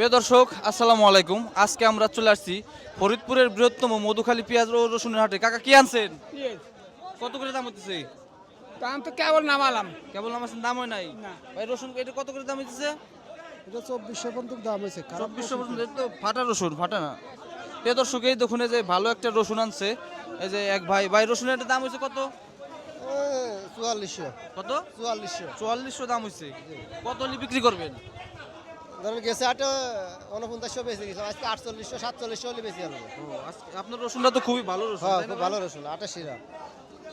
প্রিয় দর্শক আসসালামু আলাইকুম। আজকে আমরা চলে আসছি ফরিদপুরের বৃহত্তম মধুখালী পেঁয়াজ ও রসুনের হাটে। কাকা কি আনছেন? কত করে দাম হইতেছে? দাম তো কেবল নামালাম। কেবল আমার দাম হয় নাই? ভাই রসুন এটা কত করে দাম হইতেছে? এটা চব্বিশশো পর্যন্ত দাম হয়েছে। চব্বিশশো পর্যন্ত এটা তো ফাটা রসুন ফাটা না। প্রিয় দর্শক এই দেখুন এই যে ভালো একটা রসুন আনছে। এই যে এক ভাই ভাই রসুনের একটা দাম হয়েছে কত? চুয়াল্লিশশো। কত? চুয়াল্লিশশো। চুয়াল্লিশশো দাম হয়েছে কত বিক্রি করবেন? ধরেন গেছে আটে উনপঞ্চাশশো বেশি গেছে আজকে আটচল্লিশশো সাতচল্লিশশো হলে বেশি ও, আপনার রসুনটা তো খুবই ভালো রসুন হ্যাঁ খুব ভালো রসুন আটাশিরা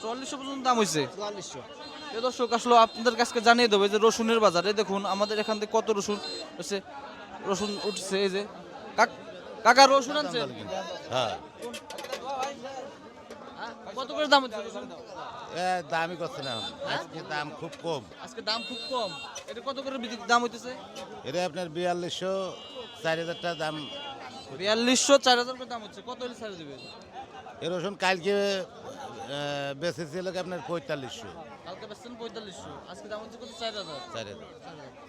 চুয়াল্লিশশো পর্যন্ত দাম হয়েছে চুয়াল্লিশশো। এ দর্শক আসলে আপনাদের কাছে জানিয়ে দেবো এই যে রসুনের বাজারে দেখুন আমাদের এখান থেকে কত রসুন হচ্ছে রসুন উঠছে এই যে কাক- কাকা রসুন আনছে হ্যাঁ। কত করে দাম হচ্ছে দামই করছে না। আজকে দাম খুব কম। আজকে দাম খুব কম। এটা কত করে দাম হইতেছে? এটা আপনার বিয়াল্লিশশো চার হাজার টাকা দাম। বিয়াল্লিশশো চার হাজার করে দাম হচ্ছে। কত হলে ছাড়ে দেবে? এ রসুন কালকে বেঁচেছিল আপনার পঁয়তাল্লিশশো। কালকে বেচছেন পঁয়তাল্লিশশো। আজকে দাম হচ্ছে কত? চার হাজার। চার হাজার।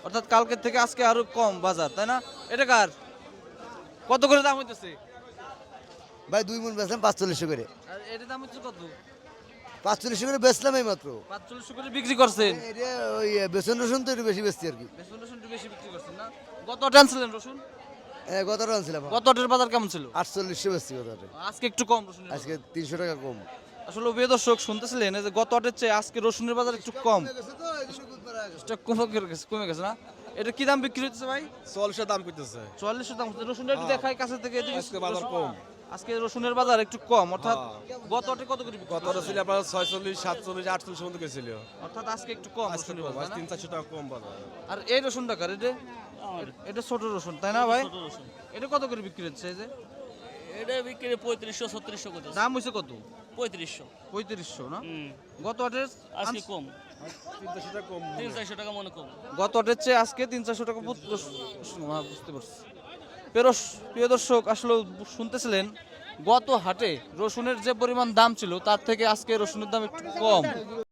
অর্থাৎ কালকের থেকে আজকে আরও কম বাজার তাই না? এটা কার? কত করে দাম হইতেছে? ভাই দুই মন বেচলাম পাঁচচল্লিশশো করে। আর এটা দাম হচ্ছে কত? পাঁচচল্লিশশো করে বেচলাম এই মাত্র পাঁচচল্লিশশো করে বিক্রি করছেন? এটা ওই বেসন রসুন তো একটু বেশি বেচছি আর কি। বেসন রসুন একটু বেশি বিক্রি করছেন না? গত অটে রসুন? হ্যাঁ, গত আনছিলাম। গত অটের বাজার কেমন ছিল? আটচল্লিশশো বেচছি গত আজকে একটু কম রসুনের আজকে তিনশো টাকা কম। আসলে প্রিয় দর্শক শুনতেছিলেন এই যে গত চেয়ে আজকে রসুনের বাজার একটু কম। স্টক কমে গেছে কমে গেছে না? এটা কি দাম বিক্রি হচ্ছে ভাই? চল্লিশের দাম করতেছে দাম হচ্ছে রসুনটা একটু দেখাই কাছে থেকে এদিকে আজকে বাজার কম। আজকে রসুনের বাজার একটু কম অর্থাৎ গত অটে কত করে গতটা? ছিল আপনার ছয়চল্লিশ সাতচল্লিশ আটচল্লিশ পর্যন্ত গেছিল। অর্থাৎ আজকে একটু কম রসুনের বাজার, তিন চারশো টাকা কম বাজার। আর এই রসুনটা কার? এটা? এটা ছোট রসুন তাই না ভাই? এটা কত করে বিক্রি হচ্ছে এই যে? এটা বিক্রি পঁয়ত্রিশশো ছত্রিশশো করতেছে। দাম হয়েছে কত? পঁয়ত্রিশশো। পঁয়ত্রিশশো না? গত অটের আজকে কম। তিন চারশো টাকা কম তিন চারশো টাকা মনে কম। গত অটের চেয়ে আজকে তিন চারশো টাকা হ্যাঁ, বুঝতে পারছি। প্রিয় দর্শক, আসলে শুনতেছিলেন, গত হাটে রসুনের যে পরিমাণ দাম ছিল, তার থেকে আজকে রসুনের দাম একটু কম।